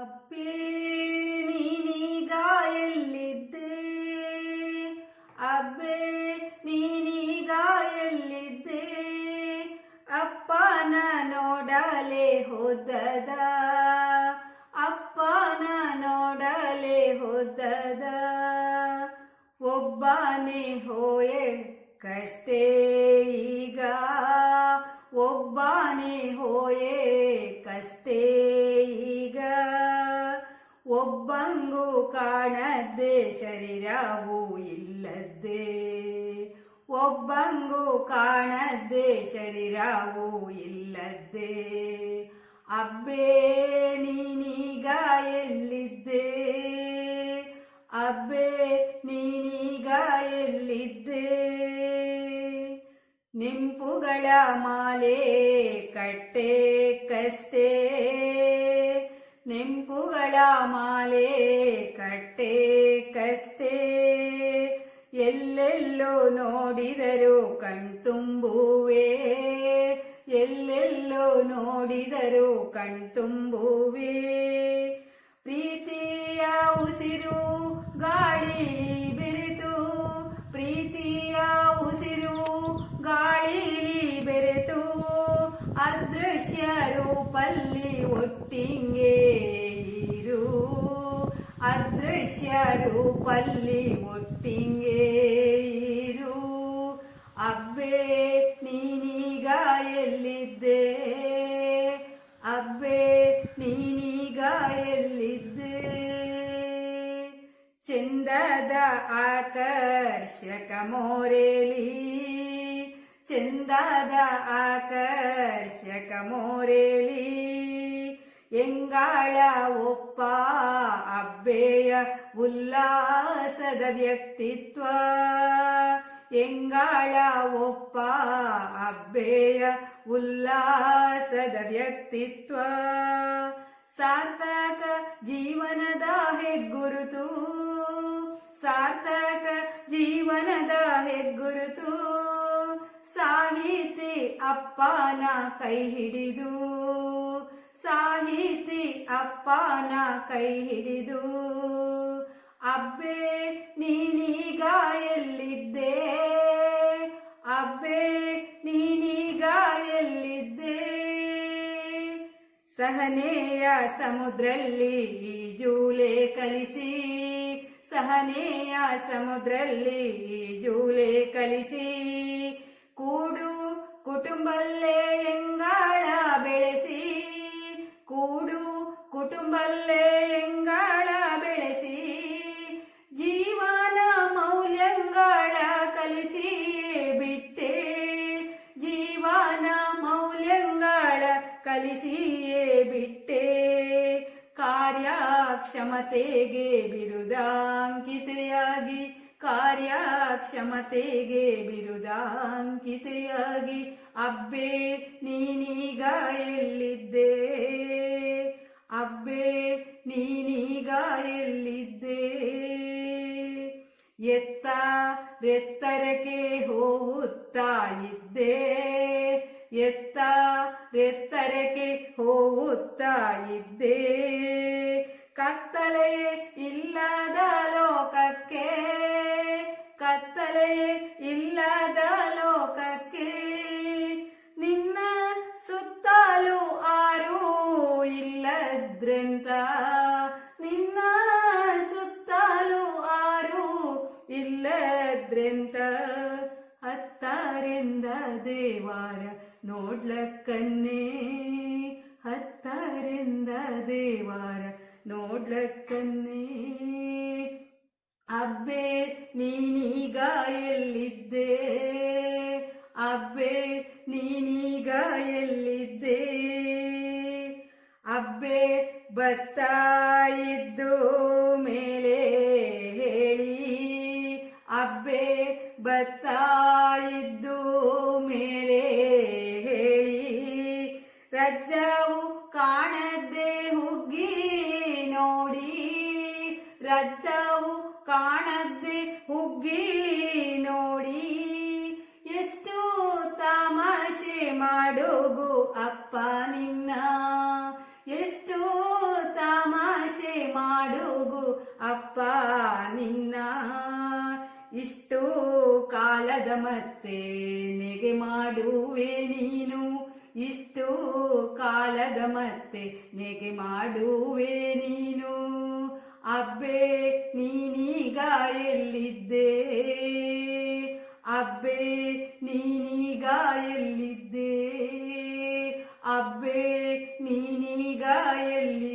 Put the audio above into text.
ಅಪ್ಪೇ, ನೀನೀಗ ಎಲ್ಲಿದ್ದೆ? ಅಬ್ಬೆ, ನೀನೀಗ ಎಲ್ಲಿದ್ದೆ? ಅಪ್ಪನ ನೋಡಲೆ ಹೋದದ? ಅಪ್ಪನ ನೋಡಲೆ ಹೋದದ? ಒಬ್ಬನೇ ಹೋಯೆ ಕಷ್ಟೇ ಈಗ? ಒಬ್ಬನೇ ಹೋಯೆ ಕಾಣದ್ದೆ ಶರೀರವೂ ಇಲ್ಲದ್ದೇ ಒಬ್ಬಂಗೂ ಕಾಣದ್ದೆ ಶರೀರವೂ ಇಲ್ಲದ್ದೇ ಅಬ್ಬೇ ನೀನೀಗ ಎಲ್ಲಿದ್ದೆ? ಅಬ್ಬೆ ನೀನೀಗ ಎಲ್ಲಿದ್ದೆ? ನಿಂಪುಗಳ ಮಾಲೆ ಕಟ್ಟೆ ಕಷ್ಟೇ ನಿಂಪುಗಳ ಮಾಲೆ ಕಟ್ಟೆ ಕಸ್ತೆ. ಎಲ್ಲೆಲ್ಲೋ ನೋಡಿದರು ಕಣ್ತುಂಬುವೆ. ಎಲ್ಲೆಲ್ಲೋ ನೋಡಿದರು ಕಣ್ತುಂಬುವೆ. ಪ್ರೀತಿಯ ಉಸಿರು ಗಾಳಿಲಿ ಬೆರೆತು. ಪ್ರೀತಿಯ ಉಸಿರು ಗಾಳಿಲಿ ಬೆರೆತು. ಅದೃಶ್ಯ ರೂಪಲ್ಲಿ ಒಟ್ಟಿಂಗೆ ಅದೃಶ್ಯ ರೂಪಲ್ಲಿ ಒಟ್ಟಿಂಗೆ ಇರು. ಅಬ್ಬೆ, ನೀನೀಗ ಎಲ್ಲಿದ್ದೆ? ಅಬ್ಬೆ, ನೀನೀಗ ಎಲ್ಲಿದ್ದೆ? ಚಂದದ ಆಕರ್ಷಕ ಮೋರೆಲಿ. ಚಂದದ ಆಕರ್ಷಕ ಮೋರೇಲಿ. ಎಂಗಾಳ ಒಪ್ಪ ಅಬ್ಬೆಯ ಉಲ್ಲಾಸದ ವ್ಯಕ್ತಿತ್ವ? ಎಂಗಾಳ ಒಪ್ಪ ಅಬ್ಬೆಯ ಉಲ್ಲಾಸದ ವ್ಯಕ್ತಿತ್ವ? ಸಾರ್ಥಕ ಜೀವನದ ಹೆಗ್ಗುರುತು, ಸಾರ್ಥಕ ಜೀವನದ ಹೆಗ್ಗುರುತು, ಸಾಹಿತಿ ಅಪ್ಪನ ಕೈ ಹಿಡಿದು. ಸಾಹಿತಿ ಅಪ್ಪನ ಕೈ ಹಿಡಿದು, ಅಬ್ಬೆ, ನೀನೀಗ ಎಲ್ಲಿದ್ದೆ? ಅಬ್ಬೆ, ನೀನೀಗ ಎಲ್ಲಿದ್ದೆ? ಸಹನೆಯ ಸಮುದ್ರಲ್ಲಿ ಜೂಲೆ ಕಲಿಸಿ, ಸಹನೆಯ ಸಮುದ್ರಲ್ಲಿ ಜೂಲೆ ಕಲಿಸಿ, ಕೂಡು ಕುಟುಂಬಲ್ಲೇ ಎಂಗಾಳ ಬೆಳೆಸಿ ಎಂಗಾಳ ಬೆಳೆಸಿ, ಜೀವನ ಮೌಲ್ಯಂಗಳ ಕಲಿಸಿ ಬಿಟ್ಟೆ. ಜೀವನ ಮೌಲ್ಯಂಗಳ ಕಲಿಸಿಯೇ ಬಿಟ್ಟೆ. ಕಾರ್ಯಕ್ಷಮತೆಗೆ ಬಿರುದಾಂಕಿತೆಯಾಗಿ ಕಾರ್ಯಕ್ಷಮತೆಗೆ ಬಿರುದಾಂಕಿತೆಯಾಗಿ, ಅಬ್ಬೆ, ನೀನೀಗ ಎಲ್ಲಿದ್ದೇ? ನೀನೀಗ ಎಲ್ಲಿದ್ದೆ? ಎತ್ತ ರೆತ್ತರಕೆ ಹೋಗುತ್ತಾ ಇದ್ದೆ? ಎತ್ತ ರೆತ್ತರಕೆ ಹೋಗುತ್ತಾ ಇದ್ದೆ? ದೇವಾರ ನೋಡ್ಲಕ್ಕನ್ನೇ ಹತ್ತರಿಂದ ದೇವಾರ ನೋಡ್ಲಕ್ಕನ್ನೇ. ಅಬ್ಬೆ, ನೀನೀಗ ಎಲ್ಲಿದ್ದೆ? ಅಬ್ಬೆ, ನೀನೀಗ ಎಲ್ಲಿದ್ದೆ? ಅಬ್ಬೆ, ಬತ್ತಾ ಇದ್ದು ಮೇಲೆ ಹೇಳಿ. ಅಬ್ಬೆ, ಬತ್ತಾ ರಜ್ಜವು ಕಾಣದೆ ಹುಗ್ಗಿ ನೋಡಿ. ರಜ್ಜವು ಕಾಣದೆ ಹುಗ್ಗಿ ನೋಡಿ. ಎಷ್ಟು ತಮಾಷೆ ಮಾಡೋಗು ಅಪ್ಪ ನಿನ್ನ. ಎಷ್ಟು ತಮಾಷೆ ಮಾಡುಗು ಅಪ್ಪ ನಿನ್ನ. ಇಷ್ಟು ಕಾಲದ ಮತ್ತೆ ನೆಗೆ ಮಾಡುವೆ ನೀನು. ಇಷ್ಟು ಕಾಲದ ಮತ್ತೆ ನೆಗೆ ಮಾಡುವೆ ನೀನು? ಅಬ್ಬೆ, ನೀನೀಗ ಎಲ್ಲಿದ್ದೆ? ಅಬ್ಬೆ, ನೀನೀಗ ಎಲ್ಲಿದ್ದೆ? ಅಬ್ಬೆ, ನೀನೀಗ ಎಲ್ಲಿದ್ದೆ